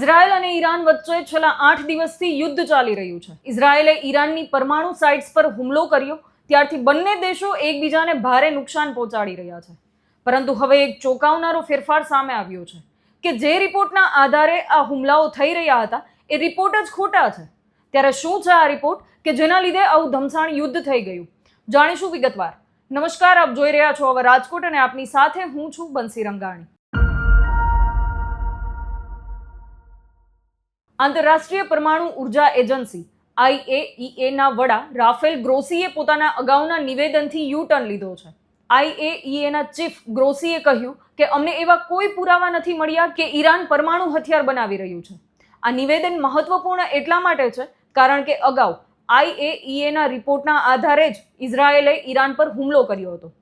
Israel અને Iran વચ્ચે છેલ્લા આઠ દિવસથી યુદ્ધ ચાલી રહ્યું છે. ઇઝરાયલે ઈરાનની પરમાણુ સાઇટ્સ પર હુમલો કર્યો. ત્યારથી બંને દેશો એકબીજાને ભારે નુકસાન પહોંચાડી રહ્યા છે. પરંતુ હવે એક ચોંકાવનારો ફેરફાર સામે આવ્યો છે કે જે રિપોર્ટના આધારે આ હુમલાઓ થઈ રહ્યા હતા, એ રિપોર્ટ જ ખોટા છે. ત્યારે શું છે આ રિપોર્ટ કે જેના લીધે આવું ધમસાણ યુદ્ધ થઈ ગયું? જાણીશું વિગતવાર. નમસ્કાર, આપ જોઈ રહ્યા છો હવે રાજકોટ અને આપની સાથે હું છું બંસી રંગાણી. આંતરરાષ્ટ્રીય પરમાણુ ઊર્જા એજન્સી આઈએઈએના વડા રાફેલ ગ્રોસીએ પોતાના અગાઉના નિવેદનથી યુ ટર્ન લીધો છે. આઈએઈએના ચીફ ગ્રોસીએ કહ્યું કે અમને એવા કોઈ પુરાવા નથી મળ્યા કે ઈરાન પરમાણુ હથિયાર બનાવી રહ્યું છે. આ નિવેદન મહત્વપૂર્ણ એટલા માટે છે કારણ કે અગાઉ આઈએઈએના રિપોર્ટના આધારે જ ઇઝરાયેલે ઈરાન પર હુમલો કર્યો હતો.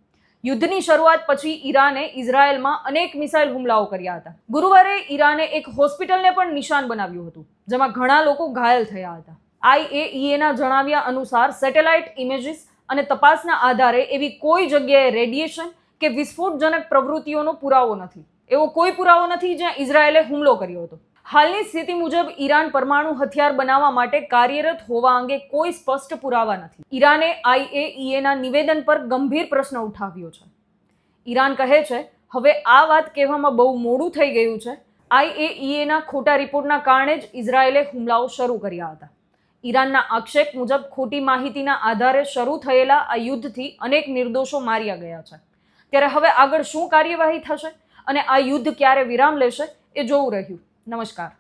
યુદ્ધની શરૂઆત પછી ઈરાને ઇઝરાયલમાં અનેક મિસાઇલ હુમલાઓ કર્યા હતા. ગુરુવારે ઈરાને એક હોસ્પિટલને પણ નિશાન બનાવ્યું હતું, જેમાં ઘણા લોકો ઘાયલ થયા હતા. આઈએઈએના જણાવ્યા અનુસાર સેટેલાઇટ ઇમેજીસ અને તપાસના આધારે એવી કોઈ જગ્યાએ રેડિયેશન કે વિસ્ફોટજનક પ્રવૃત્તિઓનો પુરાવો નથી. એવો કોઈ પુરાવો નથી જ્યાં ઇઝરાયેલે હુમલો કર્યો હતો. હાલની સ્થિતિ મુજબ ઈરાન પરમાણુ હથિયાર બનાવવા માટે કાર્યરત હોવા અંગે કોઈ સ્પષ્ટ પુરાવા નથી. ઈરાને આઈએઈએના નિવેદન પર ગંભીર પ્રશ્ન ઉઠાવ્યો છે. ઈરાન કહે છે, હવે આ વાત કહેવામાં બહુ મોડું થઈ ગયું છે. આઈએઈએના ખોટા રિપોર્ટના કારણે જ ઇઝરાયેલે હુમલાઓ શરૂ કર્યા હતા. ઈરાનના આક્ષેપ મુજબ ખોટી માહિતીના આધારે શરૂ થયેલા આ યુદ્ધથી અનેક નિર્દોષો માર્યા ગયા છે. ત્યારે હવે આગળ શું કાર્યવાહી થશે અને આ યુદ્ધ ક્યારે વિરામ લેશે એ જોવું રહ્યું. નમસ્કાર